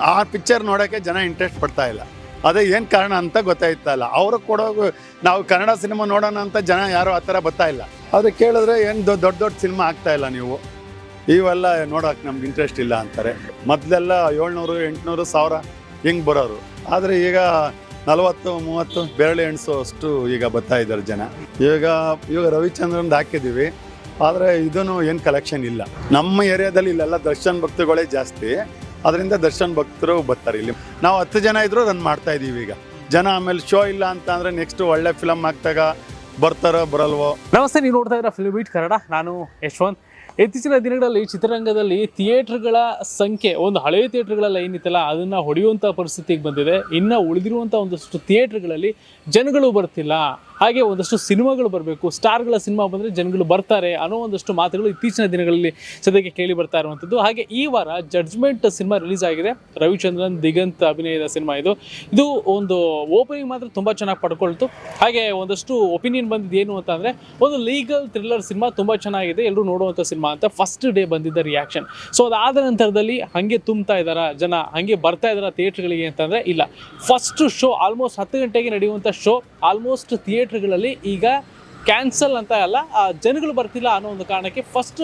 ಆ ಪಿಕ್ಚರ್ ನೋಡೋಕ್ಕೆ ಜನ ಇಂಟ್ರೆಸ್ಟ್ ಪಡ್ತಾ ಇಲ್ಲ. ಅದೇ ಏನು ಕಾರಣ ಅಂತ ಗೊತ್ತಾಯ್ತಾ ಇಲ್ಲ. ಅವರು ಕೊಡೋ ನಾವು ಕನ್ನಡ ಸಿನಿಮಾ ನೋಡೋಣ ಅಂತ ಜನ ಯಾರು ಆ ಥರ ಬರ್ತಾ ಇಲ್ಲ. ಆದರೆ ಕೇಳಿದ್ರೆ ಏನು ದೊಡ್ಡ ದೊಡ್ಡ ದೊಡ್ಡ ಸಿನಿಮಾ ಆಗ್ತಾ ಇಲ್ಲ ನೀವು. ಇವೆಲ್ಲ ನೋಡೋಕೆ ನಮ್ಗೆ ಇಂಟ್ರೆಸ್ಟ್ ಇಲ್ಲ ಅಂತಾರೆ. ಮೊದಲೆಲ್ಲ ಏಳ್ನೂರು, ಎಂಟುನೂರು, ಸಾವಿರ ಹಿಂಗೆ ಬರೋರು. ಆದರೆ ಈಗ ನಲವತ್ತು, ಮೂವತ್ತು ಬೆರಳು ಎಣಿಸೋ ಅಷ್ಟು ಈಗ ಬರ್ತಾ ಇದ್ದಾರೆ ಜನ. ಈಗ ಇವಾಗ ರವಿಚಂದ್ರನ್ದು ಹಾಕಿದ್ದೀವಿ. ಆದರೆ ಇದೂ ಏನು ಕಲೆಕ್ಷನ್ ಇಲ್ಲ. ನಮ್ಮ ಏರಿಯಾದಲ್ಲಿ ಇಲ್ಲೆಲ್ಲ ದರ್ಶನ್ ಭಕ್ತಿಗಳೇ ಜಾಸ್ತಿ. ಅದರಿಂದ ದರ್ಶನ್ ಭಕ್ತರು ಬರ್ತಾರೆ ಇಲ್ಲಿ. ನಾವು ಹತ್ತು ಜನ ಇದ್ರೂ ರನ್ ಮಾಡ್ತಾ ಇದೀವಿ ಈಗ. ಜನ ಆಮೇಲೆ ಶೋ ಇಲ್ಲ ಅಂತ ಅಂದರೆ ನೆಕ್ಸ್ಟ್ ಒಳ್ಳೆ ಫಿಲಮ್ ಹಾಕ್ದಾಗ ಬರ್ತಾರೋ ಬರಲ್ವೋ? ನಮಸ್ತೆ, ನೀವು ನೋಡ್ತಾ ಇದ್ದೀರಾ ಫಿಲ್ಮ್ ಬೀಟ್ ಕನ್ನಡ. ನಾನು ಯಶವಂತ್. ಇತ್ತೀಚಿನ ದಿನಗಳಲ್ಲಿ ಚಿತ್ರರಂಗದಲ್ಲಿ ಥಿಯೇಟರ್ಗಳ ಸಂಖ್ಯೆ, ಒಂದು ಹಳೆಯ ಥಿಯೇಟರ್ಗಳೆಲ್ಲ ಏನಿತ್ತಲ್ಲ ಅದನ್ನು ಹೊಡೆಯುವಂಥ ಪರಿಸ್ಥಿತಿಗೆ ಬಂದಿದೆ. ಇನ್ನು ಉಳಿದಿರುವಂಥ ಒಂದಷ್ಟು ಥಿಯೇಟರ್ಗಳಲ್ಲಿ ಜನಗಳು ಬರ್ತಿಲ್ಲ. ಹಾಗೆ ಒಂದಷ್ಟು ಸಿನಿಮಾಗಳು ಬರಬೇಕು. ಸ್ಟಾರ್ಗಳ ಸಿನಿಮಾ ಬಂದರೆ ಜನಗಳು ಬರ್ತಾರೆ ಅನ್ನೋ ಒಂದಷ್ಟು ಮಾತುಗಳು ಇತ್ತೀಚಿನ ದಿನಗಳಲ್ಲಿ ಸದ್ಯಕ್ಕೆ ಕೇಳಿ ಬರ್ತಾ ಇರುವಂಥದ್ದು. ಹಾಗೆ ಈ ವಾರ ಜಡ್ಜ್ಮೆಂಟ್ ಸಿನಿಮಾ ರಿಲೀಸ್ ಆಗಿದೆ. ರವಿಚಂದ್ರನ್ ದಿಗಂತ್ ಅಭಿನಯದ ಸಿನಿಮಾ ಇದು. ಇದು ಒಂದು ಓಪನಿಂಗ್ ಮಾತ್ರ ತುಂಬ ಚೆನ್ನಾಗಿ ಪಡ್ಕೊಳ್ತು. ಹಾಗೆ ಒಂದಷ್ಟು ಒಪಿನಿಯನ್ ಬಂದಿದ್ದು ಏನು ಅಂತ ಅಂದರೆ ಒಂದು ಲೀಗಲ್ ಥ್ರಿಲ್ಲರ್ ಸಿನಿಮಾ ತುಂಬ ಚೆನ್ನಾಗಿದೆ. ಎಲ್ಲರೂ ನೋಡುವಂಥ ಸಿನಿಮಾ ಅಂತ ಫಸ್ಟ್ ಡೇ ಬಂದಿದ್ದ ರಿಯಾಕ್ಷನ್ ಸೊ ಅದಾದ ನಂತರದಲ್ಲಿ ಹಾಗೆ ತುಂಬ್ತಾ ಇದ್ದಾರಾ ಜನ, ಹಾಗೆ ಬರ್ತಾ ಇದ್ದಾರಾ ಥಿಯೇಟ್ರ್ಗಳಿಗೆ ಅಂತಂದರೆ ಇಲ್ಲ. ಫಸ್ಟ್ ಶೋ ಆಲ್ಮೋಸ್ಟ್ ಹತ್ತು ಗಂಟೆಗೆ ನಡೆಯುವಂಥ ಶೋ ಆಲ್ಮೋಸ್ಟ್ ಥಿಯೇಟ್ರ್ಗಳಲ್ಲಿ ಈಗ ಕ್ಯಾನ್ಸಲ್ ಅಂತ ಅಲ್ಲ ಆ ಜನಗಳು ಬರ್ತಿಲ್ಲ ಅನ್ನೋ ಒಂದು ಕಾರಣಕ್ಕೆ ಫಸ್ಟ್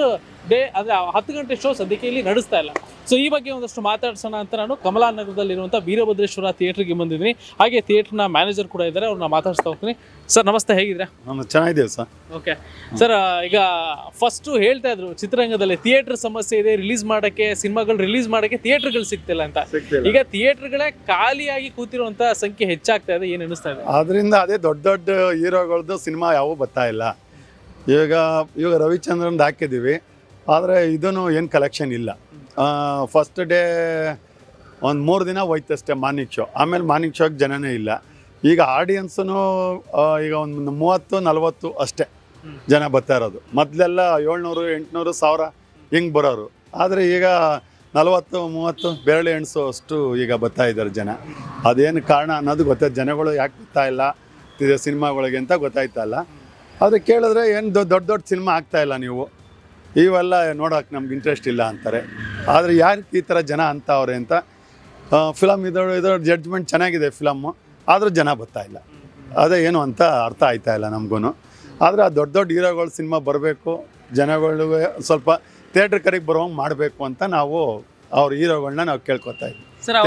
ಡೇ ಅಂದರೆ ಹತ್ತು ಗಂಟೆ ಶೋ ಸದ್ಯಕ್ಕೆ ಇಲ್ಲಿ ನಡೆಸ್ತಾ ಇಲ್ಲ. ಸೊ ಈ ಬಗ್ಗೆ ಒಂದಷ್ಟು ಮಾತಾಡ್ಸೋಣ ಅಂತ ನಾನು ಕಮಲಾನಗರದಲ್ಲಿರುವಂಥ ವೀರಭದ್ರೇಶ್ವರ ಥಿಯೇಟ್ರಿಗೆ ಬಂದಿದ್ದೀನಿ. ಹಾಗೆ ಥಿಯೇಟ್ರ್ನ ಮ್ಯಾನೇಜರ್ ಕೂಡ ಇದ್ದಾರೆ ಅವ್ರನ್ನ ಮಾತಾಡ್ಸ್ತಾ ಹೋಗ್ತೀನಿ. ಸರ್ ನಮಸ್ತೆ ಹೇಗಿದ್ರೆ ನಾನು ಚೆನ್ನಾಗಿದ್ದೇವೆ ಸರ್ ಓಕೆ ಸರ್ ಈಗ ಫಸ್ಟು ಹೇಳ್ತಾ ಇದ್ರು ಚಿತ್ರರಂಗದಲ್ಲಿ ಥಿಯೇಟರ್ ಸಮಸ್ಯೆ ಇದೆ ರಿಲೀಸ್ ಮಾಡೋಕ್ಕೆ ಸಿನಿಮಾಗಳು ರಿಲೀಸ್ ಮಾಡೋಕ್ಕೆ ಥಿಯೇಟರ್ಗಳು ಸಿಗ್ತಿಲ್ಲ ಅಂತ. ಈಗ ಥಿಯೇಟರ್ಗಳೇ ಖಾಲಿಯಾಗಿ ಕೂತಿರುವಂಥ ಸಂಖ್ಯೆ ಹೆಚ್ಚಾಗ್ತಾ ಇದೆ ಏನು ಅನಿಸ್ತಾ ಇದೆ? ಆದ್ರಿಂದ ಅದೇ ದೊಡ್ಡ ದೊಡ್ಡ ಹೀರೋಗಳದ್ದು ಸಿನಿಮಾ ಯಾವೂ ಬರ್ತಾ ಇಲ್ಲ. ಇವಾಗ ಇವಾಗ ರವಿಚಂದ್ರನ್ ಹಾಕಿದ್ದೀವಿ. ಆದರೆ ಇದೂ ಏನು ಕಲೆಕ್ಷನ್ ಇಲ್ಲ. ಫಸ್ಟ್ ಡೇ ಒಂದು ಮೂರು ದಿನ ಹೋಯ್ತಷ್ಟೇ ಮಾರ್ನಿಂಗ್ ಶೋ ಆಮೇಲೆ ಮಾರ್ನಿಂಗ್ ಶೋಗೆ ಜನನೇ ಇಲ್ಲ. ಈಗ ಆಡಿಯನ್ಸೂ ಈಗ ಒಂದು ಮೂವತ್ತು, ನಲವತ್ತು ಅಷ್ಟೇ ಜನ ಬರ್ತಾ ಇರೋದು. ಮೊದಲೆಲ್ಲ ಏಳ್ನೂರು, ಎಂಟುನೂರು, ಸಾವಿರ ಹಿಂಗೆ ಬರೋರು. ಆದರೆ ಈಗ ನಲವತ್ತು, ಮೂವತ್ತು, ಬೆರಳು ಎಣಿಸೋ ಅಷ್ಟು ಈಗ ಬರ್ತಾ ಇದ್ದಾರೆ ಜನ. ಅದೇನು ಕಾರಣ ಅನ್ನೋದು ಗೊತ್ತಾಯ್ತು ಜನಗಳು ಯಾಕೆ ಬರ್ತಾ ಇಲ್ಲ? ಸಿನಿಮಾಗಳಿಗೆ ಅಂತ ಗೊತ್ತಾಯ್ತಲ್ಲ ಆದರೆ ಕೇಳಿದ್ರೆ ಏನು ದೊಡ್ಡ ದೊಡ್ಡ ಸಿನಿಮಾ ಆಗ್ತಾಯಿಲ್ಲ ನೀವು. ಇವೆಲ್ಲ ನೋಡೋಕೆ ನಮ್ಗೆ ಇಂಟ್ರೆಸ್ಟ್ ಇಲ್ಲ ಅಂತಾರೆ. ಆದರೆ ಯಾರು ಈ ಥರ ಜನ ಅಂತವ್ರೆ ಅಂತ ಫಿಲಮ್ ಇದ್ರ ಇದರ ಜಡ್ಜ್ಮೆಂಟ್ ಚೆನ್ನಾಗಿದೆ ಫಿಲಮ್ಮು ಆದರೂ ಜನ ಬರ್ತಾ ಇಲ್ಲ. ಅದೇ ಏನು ಅಂತ ಅರ್ಥ ಆಯ್ತಾ ಇಲ್ಲ ನಮಗೂ ಆದರೆ ಆ ದೊಡ್ಡ ದೊಡ್ಡ ಹೀರೋಗಳು ಸಿನಿಮಾ ಬರಬೇಕು, ಜನಗಳಿಗೆ ಸ್ವಲ್ಪ ಥಿಯೇಟ್ರ್ ಕಡೆಗೆ ಬರೋಂಗೆ ಮಾಡಬೇಕು ಅಂತ ನಾವು ಅವ್ರ ಹೀರೋಗಳನ್ನ ನಾವು ಕೇಳ್ಕೊತಾ ಇದ್ವಿ. ಸರ್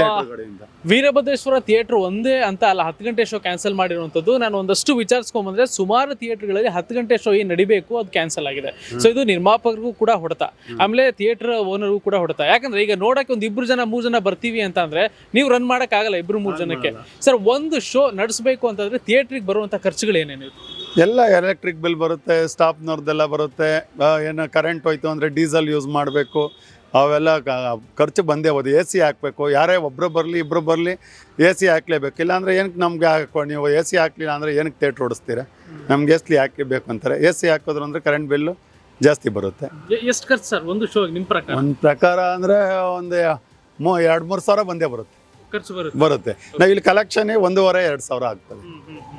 ವೀರಭದ್ರೇಶ್ವರ ಥಿಯೇಟರ್ ಒಂದೇ ಅಂತ ಅಲ್ಲ ಹತ್ತು ಗಂಟೆ ಶೋ ಕ್ಯಾನ್ಸಲ್ ಮಾಡಿರುವಂಥದ್ದು. ನಾನು ಒಂದಷ್ಟು ವಿಚಾರಿಸ್ಕೊಂಬಂದ್ರೆ ಸುಮಾರು ಥಿಯೇಟರ್ಗಳಲ್ಲಿ ಹತ್ತು ಗಂಟೆ ಶೋ ಏನು ನಡಿಬೇಕು ಅದು ಕ್ಯಾನ್ಸಲ್ ಆಗಿದೆ. ಸೊ ಇದು ನಿರ್ಮಾಪಕರಿಗೂ ಕೂಡ ಹೊಡೆತ. ಆಮೇಲೆ ಥಿಯೇಟರ್ ಓನರ್ಗೂ ಕೂಡ ಹೊಡೆತ. ಯಾಕಂದ್ರೆ ಈಗ ನೋಡಕ್ಕೆ ಒಂದು ಇಬ್ರು ಜನ ಮೂರು ಜನ ಬರ್ತೀವಿ ಅಂತ ಅಂದ್ರೆ ನೀವು ರನ್ ಆಗಲ್ಲ ಇಬ್ರು ಮೂರು ಜನಕ್ಕೆ. ಸರ್ ಒಂದು ಶೋ ನಡೆಸಬೇಕು ಅಂತಂದ್ರೆ ಥಿಯೇಟ್ರಿಗೆ ಬರುವಂಥ ಖರ್ಚುಗಳು ಏನೇನು ಎಲ್ಲ ಎಲೆಕ್ಟ್ರಿಕ್ ಬಿಲ್ ಬರುತ್ತೆ ಸ್ಟಾಪ್ನವ್ರದ್ದೆಲ್ಲ ಬರುತ್ತೆ. ಏನು ಕರೆಂಟ್ ಹೋಯ್ತು ಅಂದರೆ ಡೀಸೆಲ್ ಯೂಸ್ ಮಾಡಬೇಕು. ಅವೆಲ್ಲ ಖರ್ಚು ಬಂದೇ ಹೋದು ಎ ಸಿ ಹಾಕಬೇಕು. ಯಾರೇ ಒಬ್ಬರು ಬರಲಿ ಇಬ್ಬರು ಬರಲಿ ಎ ಸಿ ಹಾಕ್ಲೇಬೇಕು. ಇಲ್ಲಾಂದರೆ ಏನಕ್ಕೆ ನಮಗೆ ಹಾಕೋ ನೀವು ಎ ಸಿ ಹಾಕ್ಲಿಲ್ಲ ಅಂದರೆ ಏನಕ್ಕೆ ಥೇಟ್ರ್ ಓಡಿಸ್ತೀರಾ? ನಮ್ಗೆ ಎಸ್ಲಿ ಹಾಕಬೇಕು ಅಂತಾರೆ. ಎ ಸಿ ಹಾಕಿದ್ರು ಅಂದರೆ ಕರೆಂಟ್ ಬಿಲ್ಲು ಜಾಸ್ತಿ ಬರುತ್ತೆ. ಎಷ್ಟು ಖರ್ಚು ಸರ್? ಒಂದು ಶೋ ನಿಮ್ಮ ಪ್ರಕಾರ? ಒಂದು ಪ್ರಕಾರ ಅಂದರೆ ಒಂದು ಮೂ ಎರಡು ಮೂರು ಸಾವಿರ ಬಂದೇ ಬರುತ್ತೆ. ಖರ್ಚು ಬರುತ್ತೆ. ಬರುತ್ತೆ. ನಾವು ಇಲ್ಲಿ ಕಲೆಕ್ಷನ್ ಒಂದೂವರೆ ಎರಡು ಸಾವಿರ ಆಗ್ತದೆ.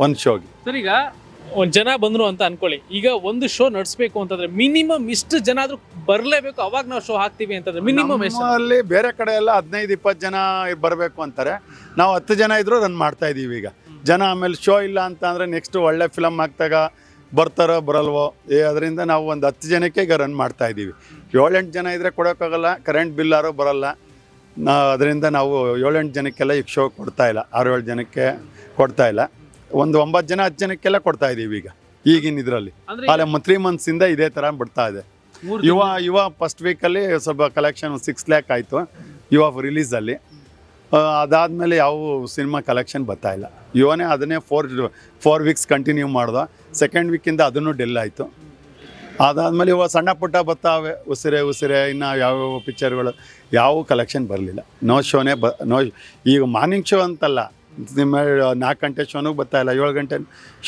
ಒಂದು ಶೋಗೆ ಸರ್ ಈಗ ಒಂದ್ ಜನ ಬಂದ್ರು ಅಂತ ಅನ್ಕೊಳ್ಳಿ. ಈಗ ಒಂದು ಶೋ ನಡೆಸಬೇಕು ಅಂತಂದ್ರೆ ಮಿನಿಮಮ್ ಇಷ್ಟು ಜನ ಆದ್ರೂ ಬರಲೇಬೇಕು, ಅವಾಗ ನಾವು ಶೋ ಹಾಕ್ತೀವಿ ಅಂತಂದ್ರೆ ಮಿನಿಮಮ್ ಅಲ್ಲಿ ಬೇರೆ ಕಡೆ ಎಲ್ಲ ಹದಿನೈದು, ಇಪ್ಪತ್ತು ಜನ ಬರಬೇಕು ಅಂತಾರೆ. ನಾವು ಹತ್ತು ಜನ ಇದ್ರು ರನ್ ಮಾಡ್ತಾ ಇದೀವಿ ಈಗ. ಜನ ಆಮೇಲೆ ಶೋ ಇಲ್ಲ ಅಂತ ಅಂದ್ರೆ ನೆಕ್ಸ್ಟ್ ಒಳ್ಳೆ ಫಿಲಮ್ ಹಾಕ್ದಾಗ ಬರ್ತಾರೋ, ಬರಲ್ವೋ, ಏ, ಅದರಿಂದ ನಾವು ಒಂದು ಹತ್ತು ಜನಕ್ಕೆ ಈಗ ರನ್ ಮಾಡ್ತಾ ಇದ್ದೀವಿ ಏಳೆಂಟು ಜನ ಇದ್ದರೆ ಕೊಡೋಕ್ಕಾಗಲ್ಲ ಕರೆಂಟ್ ಬಿಲ್ಲಾರು ಬರಲ್ಲ. ಅದರಿಂದ ನಾವು ಏಳೆಂಟು ಜನಕ್ಕೆಲ್ಲ ಈಗ ಶೋ ಕೊಡ್ತಾ ಇಲ್ಲ, ಆರು ಏಳು ಜನಕ್ಕೆ ಕೊಡ್ತಾ ಇಲ್ಲ. ಒಂದು ಒಂಬತ್ತು ಜನ ಹತ್ತು ಜನಕ್ಕೆಲ್ಲ ಕೊಡ್ತಾ ಇದ್ದೀವಿ ಈಗ ಈಗಿನ ಇದರಲ್ಲಿ. ಆದರೆ ತ್ರೀ ಮಂತ್ಸಿಂದ ಇದೇ ಥರ ಬಿಡ್ತಾ ಇದೆ. ಯುವ ಯುವ ಫಸ್ಟ್ ವೀಕಲ್ಲಿ ಸ್ವಲ್ಪ ಕಲೆಕ್ಷನ್ ಸಿಕ್ಸ್ ಲ್ಯಾಕ್ ಆಯಿತು ಯುವ ರಿಲೀಸಲ್ಲಿ ಅದಾದಮೇಲೆ ಯಾವ ಸಿನಿಮಾ ಕಲೆಕ್ಷನ್ ಬರ್ತಾ ಇಲ್ಲ. ಯುವನೇ ಅದನ್ನೇ ಫೋರ್ ಫೋರ್ ವೀಕ್ಸ್ ಕಂಟಿನ್ಯೂ ಮಾಡ್ದ. ಸೆಕೆಂಡ್ ವೀಕಿಂದ ಅದನ್ನು ಡೆಲ್ ಆಯಿತು. ಅದಾದಮೇಲೆ ಇವಾಗ ಸಣ್ಣ ಪುಟ್ಟ ಬರ್ತಾವೆ ಉಸಿರೆ ಉಸಿರೆ ಇನ್ನು ಯಾವ್ಯಾವ ಪಿಕ್ಚರ್ಗಳು ಯಾವ ಕಲೆಕ್ಷನ್ ಬರಲಿಲ್ಲ. ನೋ ಶೋನೇ ಬ ನೋ ಈಗ ಮಾರ್ನಿಂಗ್ ಶೋ ಅಂತಲ್ಲ ನಿಮ್ಮ ನಾಲ್ಕು ಗಂಟೆ ಶೋನೂ ಇಲ್ಲ, ಏಳು ಗಂಟೆ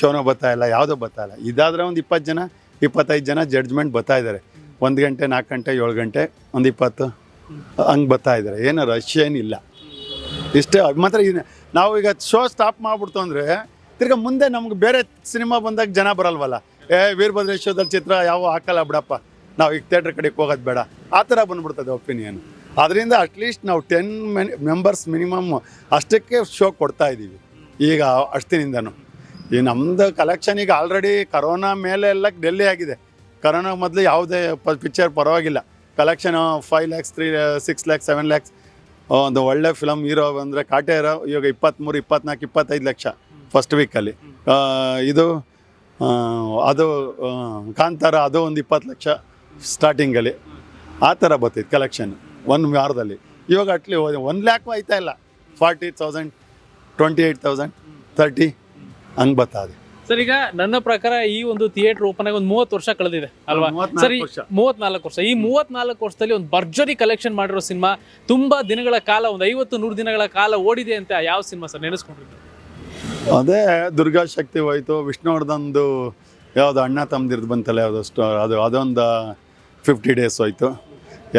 ಶೋನೂ ಇಲ್ಲ, ಯಾವುದೋ ಇಲ್ಲ. ಇದಾದರೆ ಒಂದು ಇಪ್ಪತ್ತು ಜನ, ಇಪ್ಪತ್ತೈದು ಜನ ಜಡ್ಜ್ಮೆಂಟ್ ಬರ್ತಾ ಇದ್ದಾರೆ ಒಂದು ಗಂಟೆ, ನಾಲ್ಕು ಗಂಟೆ, ಏಳು ಗಂಟೆ, ಒಂದು ಇಪ್ಪತ್ತು, ಹಂಗೆ ಬರ್ತಾ ಇದ್ದಾರೆ ಏನು ರಶ್ ಏನಿಲ್ಲ. ಇಷ್ಟೇ ಮಾತ್ರ ನಾವು ಈಗ ಶೋ ಸ್ಟಾಪ್ ಮಾಡಿಬಿಡ್ತು ಅಂದರೆ, ತಿರ್ಗಾ ಮುಂದೆ ನಮ್ಗೆ ಬೇರೆ ಸಿನಿಮಾ ಬಂದಾಗ ಜನ ಬರಲ್ವಲ್ಲ. ಏ, ವೀರಭದ್ರೇಶ್ವರದಲ್ಲಿ ಚಿತ್ರ ಯಾವ ಹಾಕಲ್ಲ ಬಿಡಪ್ಪ. ನಾವು ಈಗ ಥಿಯೇಟ್ರ್ ಕಡೆಗೆ ಹೋಗೋದು ಬೇಡ. ಆ ಥರ ಬಂದ್ಬಿಡ್ತದೆ ಒಪಿನಿಯನ್ ಅದರಿಂದ ಅಟ್ಲೀಸ್ಟ್ ನಾವು ಟೆನ್ ಮೆಂಬರ್ಸ್ ಮಿನಿಮಮ್ ಅಷ್ಟಕ್ಕೆ ಶೋ ಕೊಡ್ತಾ ಇದ್ದೀವಿ. ಈಗ ಅಷ್ಟಿನಿಂದನೂ. ಈ ನಮ್ಮದು ಕಲೆಕ್ಷನ್ ಈಗ ಆಲ್ರೆಡಿ ಕರೋನಾ ಮೇಲೆ ಎಲ್ಲ ಡೆಲ್ಲಿ ಆಗಿದೆ. ಕರೋನಾ ಮೊದಲು ಯಾವುದೇ ಪಿಕ್ಚರ್ ಪರವಾಗಿಲ್ಲ. Collection five lakhs three six lakhs seven lakhs ಒಂದು ಒಳ್ಳೆ ಫಿಲಮ್ ಹೀರೋ ಅಂದರೆ ಕಾಟೆ ಇರೋ ಇವಾಗ ಇಪ್ಪತ್ತ್ಮೂರು ಇಪ್ಪತ್ನಾಲ್ಕು, ಇಪ್ಪತ್ತೈದು ಲಕ್ಷ ಫಸ್ಟ್ ವೀಕಲ್ಲಿ ಇದು ಅದು ಕಾಂತಾರ ಅದು ಒಂದು ಇಪ್ಪತ್ತು ಲಕ್ಷ ಸ್ಟಾರ್ಟಿಂಗಲ್ಲಿ ಆ ಥರ ಬರ್ತಿತ್ತು ಕಲೆಕ್ಷನ್ ಒಂದು ವಾರದಲ್ಲಿ. ಇವಾಗ ಅಟ್ಲಿ ಒನ್ ಲ್ಯಾಕ್ ಆಯ್ತಾ ಇಲ್ಲ. Forty thousand twenty eight thousand thirty ಹಂಗೆ ಬರ್ತಾ ಇದೆ. ಸರ್ ಈಗ ನನ್ನ ಪ್ರಕಾರ ಈ ಒಂದು ಥಿಯೇಟರ್ ಓಪನ್ ಆಗಿ ಒಂದು ಮೂವತ್ತು ವರ್ಷ ಕಳೆದಿದೆ ಅಲ್ವಾ? ಸರಿ ವರ್ಷ. ಮೂವತ್ನಾಲ್ಕು ವರ್ಷ. ಈ ಮೂವತ್ನಾಲ್ಕು ವರ್ಷದಲ್ಲಿ ಒಂದು ಭರ್ಜರಿ ಕಲೆಕ್ಷನ್ ಮಾಡಿರೋ ಸಿನಿಮಾ ತುಂಬಾ ದಿನಗಳ ಕಾಲ ಒಂದು ಐವತ್ತು ನೂರು ದಿನಗಳ ಕಾಲ ಓಡಿದೆ ಅಂತ ಯಾವ ಸಿನಿಮಾ ಸರ್ ನೆನೆಸ್ಕೊಂಡಿದ್ದೆ ಅದೇ ದುರ್ಗಾ ಶಕ್ತಿ ಹೋಯ್ತು. ವಿಷ್ಣುವರ್ಧನ್ದು ಯಾವುದು ಅಣ್ಣ ತಮ್ಮದಿರ್ದು ಬಂತಲ್ಲ ಯಾವುದು ಸ್ಟೋ ಅದು ಅದೊಂದು ಫಿಫ್ಟಿ ಡೇಸ್ ಹೋಯ್ತು.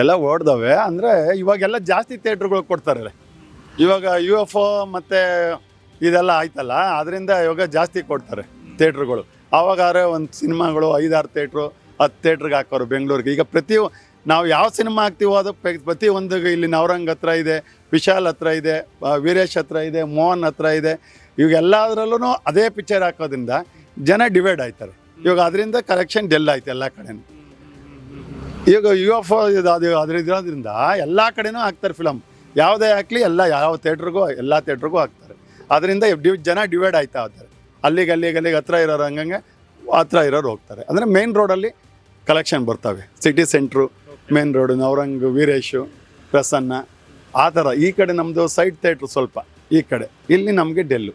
ಎಲ್ಲ ಓಡ್ದವೆ. ಅಂದರೆ ಇವಾಗೆಲ್ಲ ಜಾಸ್ತಿ ಥಿಯೇಟ್ರುಗಳು ಕೊಡ್ತಾರೆ ಇವಾಗ ಯು ಎಫ್ ಒ ಮತ್ತು ಇದೆಲ್ಲ ಆಯ್ತಲ್ಲ ಅದರಿಂದ ಇವಾಗ ಜಾಸ್ತಿ ಕೊಡ್ತಾರೆ ಥಿಯೇಟ್ರುಗಳು. ಆವಾಗಾದ್ರೆ ಒಂದು ಸಿನಿಮಾಗಳು, ಐದಾರು ಥಿಯೇಟ್ರು, ಹತ್ತು ಥಿಯೇಟ್ರಿಗೆ ಹಾಕೋರು ಬೆಂಗಳೂರಿಗೆ. ಈಗ ಪ್ರತಿ ನಾವು ಯಾವ ಸಿನಿಮಾ ಹಾಕ್ತೀವೋ ಅದು ಪ್ರತಿ ಒಂದು ಇಲ್ಲಿ ನವರಂಗ್ ಹತ್ರ ಇದೆ, ವಿಶಾಲ್ ಹತ್ರ ಇದೆ ವೀರೇಶ್ ಹತ್ರ ಇದೆ, ಮೋಹನ್ ಹತ್ರ ಇದೆ. ಇವಾಗೆಲ್ಲದರಲ್ಲೂ ಅದೇ ಪಿಕ್ಚರ್ ಹಾಕೋದ್ರಿಂದ ಜನ ಡಿವೈಡ್ ಆಯ್ತಾರೆ. ಇವಾಗ ಅದರಿಂದ ಕಲೆಕ್ಷನ್ ಡೆಲ್ ಆಯ್ತು ಎಲ್ಲ ಕಡೆನೂ. ಈಗ ಯು ಎಫ್ ಅದು ಇರೋದ್ರಿಂದ ಎಲ್ಲ ಕಡೆನೂ ಹಾಕ್ತಾರೆ ಫಿಲಮ್ ಯಾವುದೇ ಹಾಕ್ಲಿ ಎಲ್ಲ ಯಾವ ಥಿಯೇಟ್ರಿಗೂ ಎಲ್ಲ ಥಿಯೇಟ್ರಿಗೂ ಹಾಕ್ತಾರೆ. ಅದರಿಂದ ಡಿ ಜನ ಡಿವೈಡ್ ಆಯ್ತಾ ಹೋಗ್ತಾರೆ ಅಲ್ಲಿಗೆ ಅಲ್ಲಿಗೆ ಅಲ್ಲಿಗೆ ಹತ್ರ ಇರೋರು ಹಂಗಂಗೆ ಹತ್ರ ಇರೋರು ಹೋಗ್ತಾರೆ. ಅಂದರೆ ಮೇನ್ ರೋಡಲ್ಲಿ ಕಲೆಕ್ಷನ್ ಬರ್ತವೆ. City centre main road Navrang Veeresh Prasanna ಆ ಥರ. ಈ ಕಡೆ ನಮ್ಮದು ಸೈಡ್ ಥಿಯೇಟ್ರು ಸ್ವಲ್ಪ, ಈ ಕಡೆ. ಇಲ್ಲಿ ನಮಗೆ ಡೆಲ್ಲು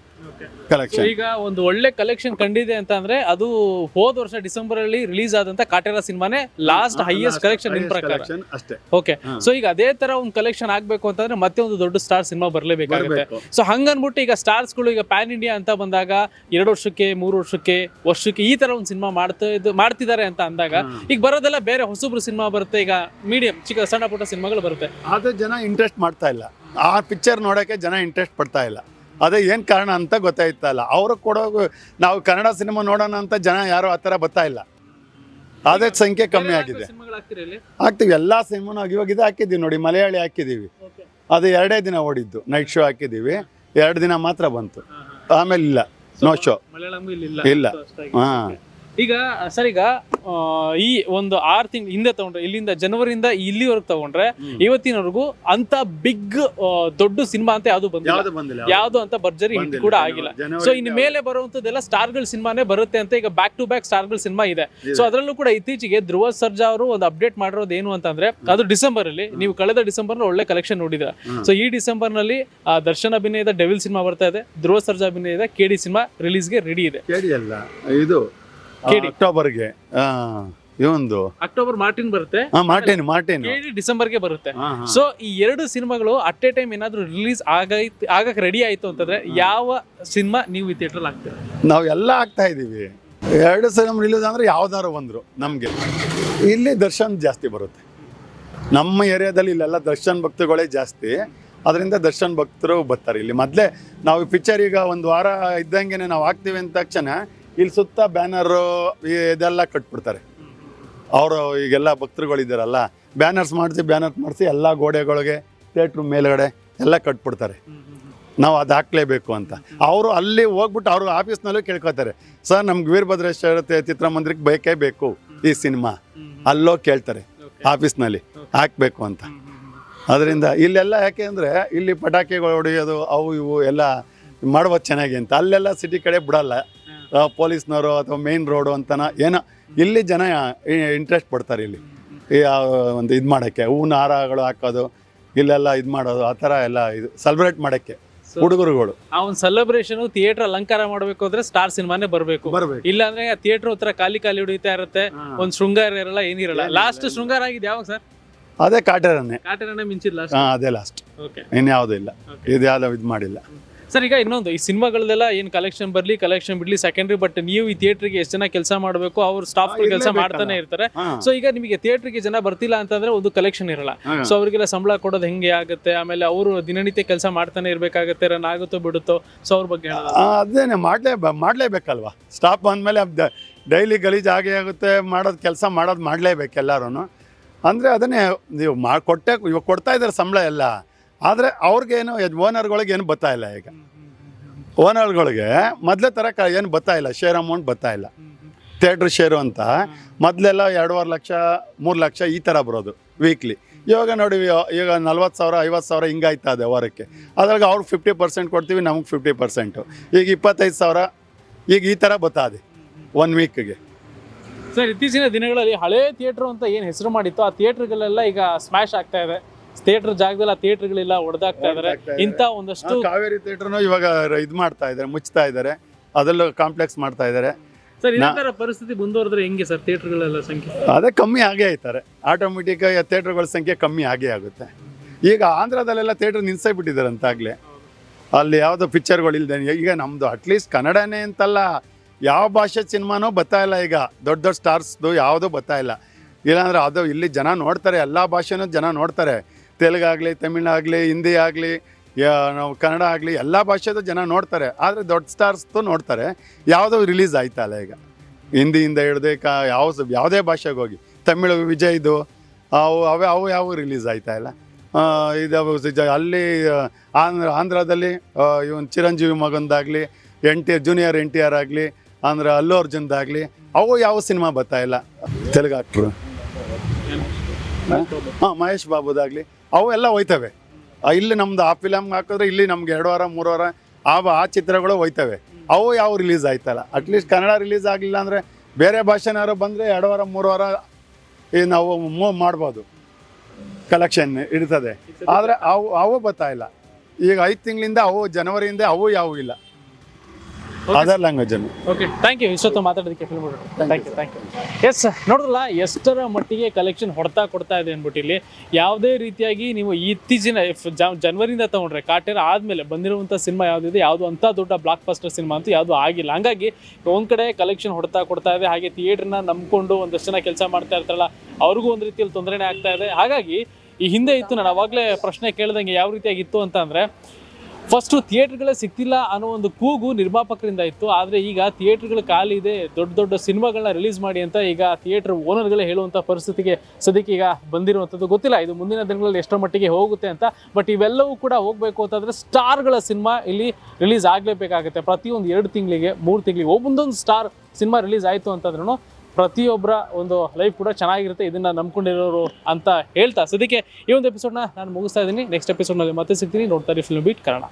ಕಲೆಕ್ಷನ್ ಈಗ ಒಂದು ಒಳ್ಳೆ ಕಲೆಕ್ಷನ್ ಕಂಡಿದೆ ಅಂತ ಅಂದ್ರೆ ಅದು ಹೋದ ವರ್ಷ ಡಿಸೆಂಬರ್ ಅಲ್ಲಿ ರಿಲೀಸ್ ಆದಂತ ಕಾಟೇರ ಸಿನಿಮಾನೇ ಲಾಸ್ಟ್ ಹೈಯೆಸ್ಟ್ ಕಲೆಕ್ಷನ್ ನಿಮ್ ಪ್ರಕಾರ? ಅಷ್ಟೇ. ಓಕೆ ಸೊ ಈಗ ಅದೇ ತರ ಒಂದು ಕಲೆಕ್ಷನ್ ಆಗ್ಬೇಕು ಅಂತಂದ್ರೆ ಮತ್ತೆ ಒಂದು ದೊಡ್ಡ ಸ್ಟಾರ್ ಸಿನಿಮಾ ಬರಲೇಬೇಕಾಗುತ್ತೆ. ಸೊ ಹಂಗನ್ಬಿಟ್ಟು ಈಗ ಸ್ಟಾರ್ಸ್ಗಳು ಈಗ ಪ್ಯಾನ್ ಇಂಡಿಯಾ ಅಂತ ಬಂದಾಗ ಎರಡು ವರ್ಷಕ್ಕೆ ಮೂರು ವರ್ಷಕ್ಕೆ ವರ್ಷಕ್ಕೆ ಈ ತರ ಒಂದು ಸಿನಿಮಾ ಮಾಡ್ತಾ ಇದು ಮಾಡ್ತಿದ್ದಾರೆ ಅಂತ ಅಂದಾಗ ಈಗ ಬರೋದೆಲ್ಲ ಬೇರೆ ಹೊಸಬ್ರು ಸಿನಿಮಾ ಬರುತ್ತೆ ಈಗ ಮೀಡಿಯಂ ಚಿಕ್ಕ ಸಣ್ಣ ಪುಟ್ಟ ಸಿನಿಮಾಗಳು ಬರುತ್ತೆ. ಆದ್ರೆ ಜನ ಇಂಟ್ರೆಸ್ಟ್ ಮಾಡ್ತಾ ಇಲ್ಲ. ಆ ಪಿಕ್ಚರ್ ನೋಡೋಕೆ ಜನ ಇಂಟ್ರೆಸ್ಟ್ ಪಡ್ತಾ ಇಲ್ಲ. ಅದೇ ಏನು ಕಾರಣ ಅಂತ ಗೊತ್ತಾಯ್ತಲ್ಲ ಅವರು ಕೊಡೋ ನಾವು ಕನ್ನಡ ಸಿನಿಮಾ ನೋಡೋಣ ಅಂತ ಜನ ಯಾರು ಆ ಥರ ಬರ್ತಾ ಇಲ್ಲ. ಅದೇ ಸಂಖ್ಯೆ ಕಮ್ಮಿ ಆಗಿದೆ. ಹಾಕ್ತೀವಿ. ಎಲ್ಲ ಸಿನಿಮಾನು ಇದು ಹಾಕಿದ್ದೀವಿ ನೋಡಿ ಮಲಯಾಳಿ ಹಾಕಿದ್ದೀವಿ. ಅದು ಎರಡೇ ದಿನ ಓಡಿದ್ದು. ನೈಟ್ ಶೋ ಹಾಕಿದ್ದೀವಿ. ಎರಡು ದಿನ ಮಾತ್ರ ಬಂತು. ಆಮೇಲೆ ಇಲ್ಲ ನೋ ಶೋ ಇಲ್ಲಿ. ಹಾಂ. ಈಗ ಸರ್ ಈಗ ಆ, ಈ ಒಂದು ಆರು ತಿಂಗಳು ಹಿಂದೆ ತಗೊಂಡ್ರೆ ಇಲ್ಲಿಂದ ಜನವರಿಯಿಂದ ಇಲ್ಲಿವರೆಗೆ ತಗೊಂಡ್ರೆ ಇವತ್ತಿನವರೆಗೂ ಅಂತ ಬಿಗ್ ದೊಡ್ಡ ಸಿನಿಮಾ ಅಂತ ಯಾವ್ದು ಬಂದಿಲ್ಲ. ಯಾವುದು ಬಂದಿಲ್ಲ ಯಾವ್ದು ಅಂತ ಭರ್ಜರಿ ಹಿಟ್ ಬಂದಿಲ್ಲ. ಕೂಡ ಆಗಿಲ್ಲ. ಜನವರಿ ಸೊ ಇನ್ನು ಮೇಲೆ ಬರುವಂತದ್ದೆಲ್ಲ ಸ್ಟಾರ್ಗಳ ಸಿನಿಮಾನೇ ಬರುತ್ತೆ ಅಂತ ಈಗ ಬ್ಯಾಕ್ ಟು ಬ್ಯಾಕ್ ಸ್ಟಾರ್ಗಳ ಸಿನಿಮಾ ಇದೆ. ಸೊ ಅದರಲ್ಲೂ ಕೂಡ ಇತ್ತೀಚೆಗೆ ಧ್ರುವ ಸರ್ಜಾ ಅವರು ಒಂದು ಅಪ್ಡೇಟ್ ಮಾಡಿರೋದು ಏನು ಅಂತಂದ್ರೆ ಅದು ಡಿಸೆಂಬರ್ ಅಲ್ಲಿ ನೀವು ಕಳೆದ ಡಿಸೆಂಬರ್ ಒಳ್ಳೆ ಕಲೆಕ್ಷನ್ ನೋಡಿದ್ರ. ಸೊ ಈ ಡಿಸೆಂಬರ್ನಲ್ಲಿ ಆ, ದರ್ಶನ್ ಅಭಿನಯದ ಡೆವಿಲ್ ಸಿನಿಮಾ ಬರ್ತಾ ಇದೆ ಧ್ರುವ ಸರ್ಜಾ ಅಭಿನಯದ ಕೆಡಿ ಸಿನಿಮಾ ರಿಲೀಸ್ಗೆ ರೆಡಿ ಇದೆ. ಕೇಳಿ ಅಲ್ಲ ಇದು ಅಕ್ಟೋಬರ್ಗೆ. ಇವೊಂದು. ಅಕ್ಟೋಬರ್ ಮಾರ್ಟಿನ್ ಬರುತ್ತೆ. ಹಾ ಮಾರ್ಟಿನ್ ಮಾರ್ಟಿನ್. ಕೆಡಿ ಡಿಸೆಂಬರ್ಗೆ ಬರುತ್ತೆ. ಸೊ ಈ ಎರಡು ಸಿನಿಮಾಗಳು ಅಟ್ ಎ ಟೈಮ್ ಏನಾದರೂ ರಿಲೀಸ್ ಆಗೈತ್ ಆಗಕ್ಕೆ ರೆಡಿ ಆಯ್ತು ಅಂತಂದ್ರೆ ಯಾವ ಸಿನಿಮಾ ನೀವು ಈ ಥಿಯೇಟರ್ ಹಾಕ್ತೀರಾ? ನಾವು ಎಲ್ಲ ಆಗ್ತಾ ಇದ್ದೀವಿ. ಎರಡು ಸಿನಿಮಾ ರಿಲೀಸ್ ಅಂದ್ರೆ ಯಾವ್ದಾರು ಬಂದರು ನಮಗೆ. ಇಲ್ಲಿ ದರ್ಶನ್ ಜಾಸ್ತಿ ಬರುತ್ತೆ. ನಮ್ಮ ಏರಿಯಾದಲ್ಲಿ ಇಲ್ಲೆಲ್ಲ ದರ್ಶನ್ ಭಕ್ತಗಳೇ ಜಾಸ್ತಿ. ಅದರಿಂದ ದರ್ಶನ್ ಭಕ್ತರು ಬರ್ತಾರೆ. ಇಲ್ಲಿ ಮೊದಲೇ ನಾವು ಪಿಕ್ಚರ್ ಈಗ ಒಂದು ವಾರ ಇದ್ದಂಗೆ ನಾವು ಹಾಕ್ತೀವಿ ಅಂದ ತಕ್ಷಣ ಇಲ್ಲಿ ಸುತ್ತ ಬ್ಯಾನರು ಇದೆಲ್ಲ ಕಟ್ಬಿಡ್ತಾರೆ. ಅವರು ಈಗೆಲ್ಲ ಭಕ್ತರುಗಳಿದ್ದಾರಲ್ಲ ಬ್ಯಾನರ್ಸ್ ಮಾಡಿಸಿ ಬ್ಯಾನರ್ಸ್ ಮಾಡಿಸಿ ಎಲ್ಲ ಗೋಡೆಗಳಿಗೆ ಥಿಯೇಟ್ರ್ ಮೇಲ್ಗಡೆ ಎಲ್ಲ ಕಟ್ಬಿಡ್ತಾರೆ. ನಾವು ಅದು ಹಾಕ್ಲೇಬೇಕು ಅಂತ. ಅವರು ಅಲ್ಲಿ ಹೋಗ್ಬಿಟ್ಟು ಅವರು ಆಫೀಸ್ನಲ್ಲೂ ಕೇಳ್ಕೊತಾರೆ ಸರ್ ನಮ್ಗೆ ವೀರಭದ್ರೇಶ್ವರ ಚಿತ್ರಮಂದಿರಕ್ಕೆ ಬೇಕೇ ಬೇಕು ಈ ಸಿನಿಮಾ. ಅಲ್ಲೋ ಕೇಳ್ತಾರೆ ಆಫೀಸ್ನಲ್ಲಿ ಹಾಕಬೇಕು ಅಂತ. ಅದರಿಂದ ಇಲ್ಲೆಲ್ಲ ಯಾಕೆ ಅಂದರೆ ಇಲ್ಲಿ ಪಟಾಕಿಗಳು ಹೊಡೆಯೋದು ಅವು ಇವು ಎಲ್ಲ ಮಾಡ್ಬೋದು ಚೆನ್ನಾಗಿ ಅಂತ. ಅಲ್ಲೆಲ್ಲ ಸಿಟಿ ಕಡೆ ಬಿಡಲ್ಲ. ಪೊಲೀಸ್ನವರು ಅಥವಾ ಮೇನ್ ರೋಡು ಅಂತನ ಏನೋ ಇಲ್ಲಿ ಜನ ಇಂಟ್ರೆಸ್ಟ್ ಪಡ್ತಾರೆ ಇಲ್ಲಿ. ಈ ಒಂದು ಇದು ಮಾಡೋಕ್ಕೆ ಹೂವಿನ ಹಾರಗಳು ಹಾಕೋದು ಇಲ್ಲೆಲ್ಲ ಇದು ಮಾಡೋದು ಆ ಥರ ಎಲ್ಲ ಇದು ಸೆಲೆಬ್ರೇಟ್ ಮಾಡೋಕ್ಕೆ ಹುಡುಗರುಗಳು. ಆ ಒಂದು ಸೆಲೆಬ್ರೇಷನ್ ಥಿಯೇಟರ್ ಅಲಂಕಾರ ಮಾಡಬೇಕು ಅಂದ್ರೆ ಸ್ಟಾರ್ ಸಿನಿಮಾನೇ ಬರಬೇಕು. ಬರಬೇಕು. ಇಲ್ಲ ಅಂದ್ರೆ ಥಿಯೇಟರ್ ಹತ್ರ ಖಾಲಿ ಖಾಲಿ ಹೊಡಿತಾ ಇರುತ್ತೆ ಒಂದು ಶೃಂಗಾರ ಇರಲ್ಲ ಏನಿರಲ್ಲ. ಲಾಸ್ಟ್ ಶೃಂಗಾರ ಆಗಿದೆ ಯಾವಾಗ ಸರ್ ಅದೇ ಕಾಟೇರನ್ನೇ. ಕಾಟೇರನೇ ಮಿಂಚಿದ ಹಾಂ ಅದೇ ಲಾಸ್ಟ್ ಓಕೆ ಇನ್ಯಾವುದೂ ಇಲ್ಲ. ಇದು ಯಾವ್ದು ಇದು ಮಾಡಿಲ್ಲ. ಸರ್ ಈಗ ಇನ್ನೊಂದು ಈ ಸಿನಿಮಾಗಳದೆಲ್ಲ ಏನು ಕಲೆಕ್ಷನ್ ಬರಲಿ ಕಲೆಕ್ಷನ್ ಬಿಡ್ಲಿ ಸೆಕೆಂಡ್ರಿ ಬಟ್ ನೀವು ಈ ಥಿಯೇಟ್ರಿಗೆ ಎಷ್ಟು ಜನ ಕೆಲಸ ಮಾಡಬೇಕು ಅವ್ರು ಸ್ಟಾಫ್ ಕೆಲಸ ಮಾಡ್ತಾನೆ ಇರ್ತಾರೆ. ಸೊ ಈಗ ನಿಮಗೆ ಥಿಯೇಟ್ರಿಗೆ ಜನ ಬರ್ತಿಲ್ಲ ಅಂತಂದ್ರೆ ಒಂದು ಕಲೆಕ್ಷನ್ ಇರಲ್ಲ. ಸೊ ಅವರಿಗೆಲ್ಲ ಸಂಬಳ ಕೊಡೋದು ಹೆಂಗೆ ಆಗುತ್ತೆ? ಆಮೇಲೆ ಅವರು ದಿನನಿತ್ಯ ಕೆಲಸ ಮಾಡ್ತಾನೆ ಇರಬೇಕಾಗತ್ತೆ ರನ್ ಆಗುತ್ತೋ ಬಿಡುತ್ತೋ? ಸೊ ಅವ್ರ ಬಗ್ಗೆ ಅದೇನೆ ಮಾಡಲೇ ಮಾಡಲೇಬೇಕಲ್ವಾ? ಸ್ಟಾಪ್ ಅಂದಮೇಲೆ ಡೈಲಿ ಗಲೀಜು ಆಗೇ ಆಗುತ್ತೆ ಮಾಡೋದು ಕೆಲಸ ಮಾಡೋದು ಮಾಡಲೇಬೇಕು ಎಲ್ಲರೂ ಅಂದರೆ ಅದನ್ನೇ ನೀವು ಮಾ ಕೊಟ್ಟೆ ಇವಾಗ ಕೊಡ್ತಾ ಇದ್ದಾರೆ ಸಂಬಳ ಎಲ್ಲ. ಆದರೆ ಅವ್ರಿಗೇನು ಓನರ್ಗಳಿಗೆ ಏನು ಬರ್ತಾ ಇಲ್ಲ ಈಗ. ಓನರ್ಗಳಿಗೆ ಮೊದಲೇ ಥರ ಕ, ಏನು ಬರ್ತಾ ಇಲ್ಲ ಶೇರ್ ಅಮೌಂಟ್ ಬರ್ತಾ ಇಲ್ಲ. ಥಿಯೇಟ್ರ್ ಶೇರು ಅಂತ ಮೊದಲೆಲ್ಲ ಎರಡೂವರೆ ಲಕ್ಷ, ಮೂರು ಲಕ್ಷ ಈ ಥರ ಬರೋದು ವೀಕ್ಲಿ ಇವಾಗ ನೋಡಿ ಈಗ ನಲ್ವತ್ತು ಸಾವಿರ, ಐವತ್ತು ಸಾವಿರ ಹಿಂಗಾಯ್ತಾ ಇದೆ ವಾರಕ್ಕೆ. ಅದ್ರಾಗ ಅವ್ರಿಗೆ ಫಿಫ್ಟಿ ಪರ್ಸೆಂಟ್ ಕೊಡ್ತೀವಿ, ನಮಗೆ ಫಿಫ್ಟಿ ಪರ್ಸೆಂಟು ಈಗ ಇಪ್ಪತ್ತೈದು ಸಾವಿರ, ಈಗ ಈ ಥರ ಬತ್ತಾದೆ ಒನ್ ವೀಕ್ಗೆ ಸರ್, ಇತ್ತೀಚಿನ ದಿನಗಳಲ್ಲಿ ಹಳೆ ಥಿಯೇಟ್ರು ಅಂತ ಏನು ಹೆಸರು ಮಾಡಿತ್ತು, ಆ ಥಿಯೇಟ್ರ್ಗಳೆಲ್ಲ ಈಗ ಸ್ಮ್ಯಾಶ್ ಆಗ್ತಾ ಇದೆ. ಥಿಯೇಟರ್ ಜಾಗದಲ್ಲಿ ಆ ಥಿಯೇಟ್ರ್ಗಳೆಲ್ಲ ಹೊಡೆದಾಗ್ತಾ ಇದಾರೆ. ಇಂಥ ಒಂದಷ್ಟು ಕಾವೇರಿ ಥಿಯೇಟರ್ನ ಇವಾಗ ಇದು ಮಾಡ್ತಾ ಇದ್ದಾರೆ ಮುಚ್ತಾ ಇದ್ದಾರೆ ಅದರಲ್ಲೂ ಕಾಂಪ್ಲೆಕ್ಸ್ ಮಾಡ್ತಾ ಇದ್ದಾರೆ ಸರ್ ಇದೇ ಪರಿಸ್ಥಿತಿ ಮುಂದುವರೆದ್ರೆ ಹೆಂಗೆ ಸರ್ ಥಿಯೇಟರ್ಗಳೆಲ್ಲ ಸಂಖ್ಯೆ? ಅದೇ ಕಮ್ಮಿ ಆಗೇ ಆಯ್ತಾರೆ ಆಟೋಮೆಟಿಕ್ ಥಿಯೇಟರ್ಗಳ ಸಂಖ್ಯೆ ಕಮ್ಮಿ ಆಗೇ ಆಗುತ್ತೆ. ಈಗ ಆಂಧ್ರದಲ್ಲೆಲ್ಲ ಥಿಯೇಟರ್ ನಿಲ್ಸೇ ಬಿಟ್ಟಿದ್ದಾರೆ ಅಂತಾಗಲೇ. ಅಲ್ಲಿ ಯಾವುದೋ ಪಿಕ್ಚರ್ಗಳು ಇಲ್ದೇ ಈಗ ನಮ್ಮದು ಅಟ್ಲೀಸ್ಟ್ ಕನ್ನಡನೇ ಅಂತಲ್ಲ. ಯಾವ ಭಾಷೆ ಸಿನಿಮಾನೂ ಬರ್ತಾ ಇಲ್ಲ ಈಗ. ದೊಡ್ಡ ದೊಡ್ಡ ಸ್ಟಾರ್ಸ್ದು ಯಾವುದೂ ಬರ್ತಾ ಇಲ್ಲ. ಇಲ್ಲಾಂದ್ರೆ ಅದು ಇಲ್ಲಿ ಜನ ನೋಡ್ತಾರೆ ಎಲ್ಲ ಭಾಷೆನೂ ಜನ ನೋಡ್ತಾರೆ. ತೆಲುಗಾಗಲಿ ಆಗಲಿ ಹಿಂದಿ ಆಗಲಿ ನಾವು ಕನ್ನಡ ಆಗಲಿ, ಎಲ್ಲ ಭಾಷೆದು ಜನ ನೋಡ್ತಾರೆ. ಆದರೆ ದೊಡ್ಡ ಸ್ಟಾರ್ಸ್ದು ನೋಡ್ತಾರೆ. ಯಾವುದೋ ರಿಲೀಸ್ ಆಯ್ತಾ ಇಲ್ಲ ಈಗ. ಹಿಂದಿಯಿಂದ ಹಿಡ್ದು ಕಾ, ಯಾವ ಯಾವುದೇ ಭಾಷೆಗೆ ಹೋಗಿ. ತಮಿಳು ವಿಜಯ್ದು, ಅವು, ಅವೇ, ಅವು ಯಾವ ರಿಲೀಸ್ ಆಯ್ತಾ ಇಲ್ಲ. ಇದು ಅಲ್ಲಿ ಆಂಧ್ರ, ಆಂಧ್ರದಲ್ಲಿ ಇವನ್ Chiranjeevi ಮಗಂದಾಗಲಿ N T junior N T R ಆಗಲಿ ಅಂದ್ರೆ ಅಲ್ಲು ಅರ್ಜುನ್ದಾಗಲಿ, ಅವು ಯಾವ ಸಿನಿಮಾ ಬರ್ತಾ ಇಲ್ಲ? ತೆಲುಗು ಆಕ್ಟ್ರು ಹಾಂ? ಮಹೇಶ್ ಬಾಬುದಾಗಲಿ, ಅವು ಎಲ್ಲ ಹೋಯ್ತವೆ. ಇಲ್ಲಿ ನಮ್ದು ಆ ಫಿಲಮ್ ಹಾಕಿದ್ರೆ ಇಲ್ಲಿ ನಮ್ಗೆ ಎರಡು ವಾರ, ಮೂರು ವಾರ, ಆ ಆ ಚಿತ್ರಗಳು ಹೋಯ್ತವೆ. ಅವು ಯಾವ ರಿಲೀಸ್ ಆಯ್ತಲ್ಲ? ಅಟ್ಲೀಸ್ಟ್ ಕನ್ನಡ ರಿಲೀಸ್ ಆಗಲಿಲ್ಲ ಅಂದರೆ ಬೇರೆ ಭಾಷೆನಾರು ಬಂದರೆ ಎರಡು ವಾರ, ಮೂರು ವಾರ ಈ ನಾವು ಮೂವ್ ಮಾಡ್ಬೋದು. ಕಲೆಕ್ಷನ್ ಇಡ್ತದೆ ಆದರೆ ಅವು ಅವು ಬರ್ತಾ ಇಲ್ಲ. ಈಗ ಐದು ತಿಂಗಳಿಂದ ಅವು, ಜನವರಿಯಿಂದ ಅವು ಯಾವೂ ಇಲ್ಲ. ಅದರ್ ಲ್ಯಾಂಗ್ವೇಜನ್ನು ಓಕೆ ಥ್ಯಾಂಕ್ ಯು ಇಷ್ಟೊತ್ತು ಮಾತಾಡೋದಕ್ಕೆ film thank you thank you yes ನೋಡಿದ್ರಲ್ಲ ಎಷ್ಟರ ಮಟ್ಟಿಗೆ ಕಲೆಕ್ಷನ್ ಹೊಡ್ತಾ ಕೊಡ್ತಾ ಇದೆ ಅಂದ್ಬಿಟ್ಟು ಇಲ್ಲಿ ಯಾವುದೇ ರೀತಿಯಾಗಿ ನೀವು ಇತ್ತೀಚಿನ ಜನವರಿಯಿಂದ ತಗೊಂಡ್ರೆ ಕಾಟೇರ ಆದಮೇಲೆ ಬಂದಿರುವಂಥ ಸಿನಿಮಾ ಯಾವುದಿದೆ ಯಾವುದು ಅಂಥ ದೊಡ್ಡ ಬ್ಲಾಕ್ ಬಸ್ಟರ್ ಸಿನಿಮಾ ಅಂತೂ ಯಾವುದು ಆಗಿಲ್ಲ. ಹಂಗಾಗಿ ಒಂದು ಕಡೆ ಕಲೆಕ್ಷನ್ ಹೊಡ್ತಾ ಕೊಡ್ತಾ ಇದೆ ಹಾಗೆ ಥಿಯೇಟ್ರನ್ನ ನಂಬಿಕೊಂಡು ಒಂದಷ್ಟು ಜನ ಕೆಲಸ ಮಾಡ್ತಾ ಇರ್ತಾರಲ್ಲ ಅವ್ರಿಗೂ ಒಂದು ರೀತಿಯಲ್ಲಿ ತೊಂದರೆನೇ ಆಗ್ತಾ ಇದೆ. ಹಾಗಾಗಿ ಈ ಹಿಂದೆ ಇತ್ತು ನಾನು ಅವಾಗಲೇ ಪ್ರಶ್ನೆ ಕೇಳ್ದಂಗೆ ಯಾವ ರೀತಿಯಾಗಿತ್ತು ಅಂತ ಅಂದರೆ ಫಸ್ಟು ಥಿಯೇಟ್ರ್ಗಳೇ ಸಿಗ್ತಿಲ್ಲ ಅನ್ನೋ ಒಂದು ಕೂಗು ನಿರ್ಮಾಪಕರಿಂದ ಇತ್ತು. ಆದರೆ ಈಗ ಥಿಯೇಟ್ರ್ಗಳು ಖಾಲಿ ಇದೆ, ದೊಡ್ಡ ದೊಡ್ಡ ಸಿನಿಮಾಗಳನ್ನ ರಿಲೀಸ್ ಮಾಡಿ ಅಂತ ಈಗ ಥಿಯೇಟ್ರ್ ಓನರ್ಗಳೇ ಹೇಳುವಂಥ ಪರಿಸ್ಥಿತಿಗೆ ಸದ್ಯಕ್ಕೆ ಈಗ ಬಂದಿರುವಂಥದ್ದು ಗೊತ್ತಿಲ್ಲ. ಇದು ಮುಂದಿನ ದಿನಗಳಲ್ಲಿ ಎಷ್ಟರ ಮಟ್ಟಿಗೆ ಹೋಗುತ್ತೆ ಅಂತ. ಬಟ್ ಇವೆಲ್ಲವೂ ಕೂಡ ಹೋಗಬೇಕು ಅಂತಂದರೆ ಸ್ಟಾರ್ಗಳ ಸಿನಿಮಾ ಇಲ್ಲಿ ರಿಲೀಸ್ ಆಗಲೇಬೇಕಾಗುತ್ತೆ. ಪ್ರತಿಯೊಂದು ಎರಡು ತಿಂಗಳಿಗೆ, ಮೂರು ತಿಂಗಳಿಗೆ ಒಬ್ಬೊಂದೊಂದು ಸ್ಟಾರ್ ಸಿನಿಮಾ ರಿಲೀಸ್ ಆಯಿತು ಅಂತಂದ್ರೂ ಪ್ರತಿಯೊಬ್ಬರ ಒಂದು ಲೈಫ್ ಕೂಡ ಚೆನ್ನಾಗಿರುತ್ತೆ. ಇದನ್ನ ನಂಬ್ಕೊಂಡಿರೋರು ಅಂತ ಹೇಳ್ತಾ. ಸದ್ಯಕ್ಕೆ ಈ ಒಂದು ಎಪಿಸೋಡ್ನ ನಾನು ಮುಗಿಸ್ತಾ ಇದ್ದೀನಿ. ನೆಕ್ಸ್ಟ್ ಎಪಿಸೋಡ್ನಲ್ಲಿ ಮತ್ತೆ ಸಿಗ್ತೀನಿ. ನೋಡ್ತಾರೆ ಫಿಲ್ಮ್ ಬೀಟ್ ಕನ್ನಡ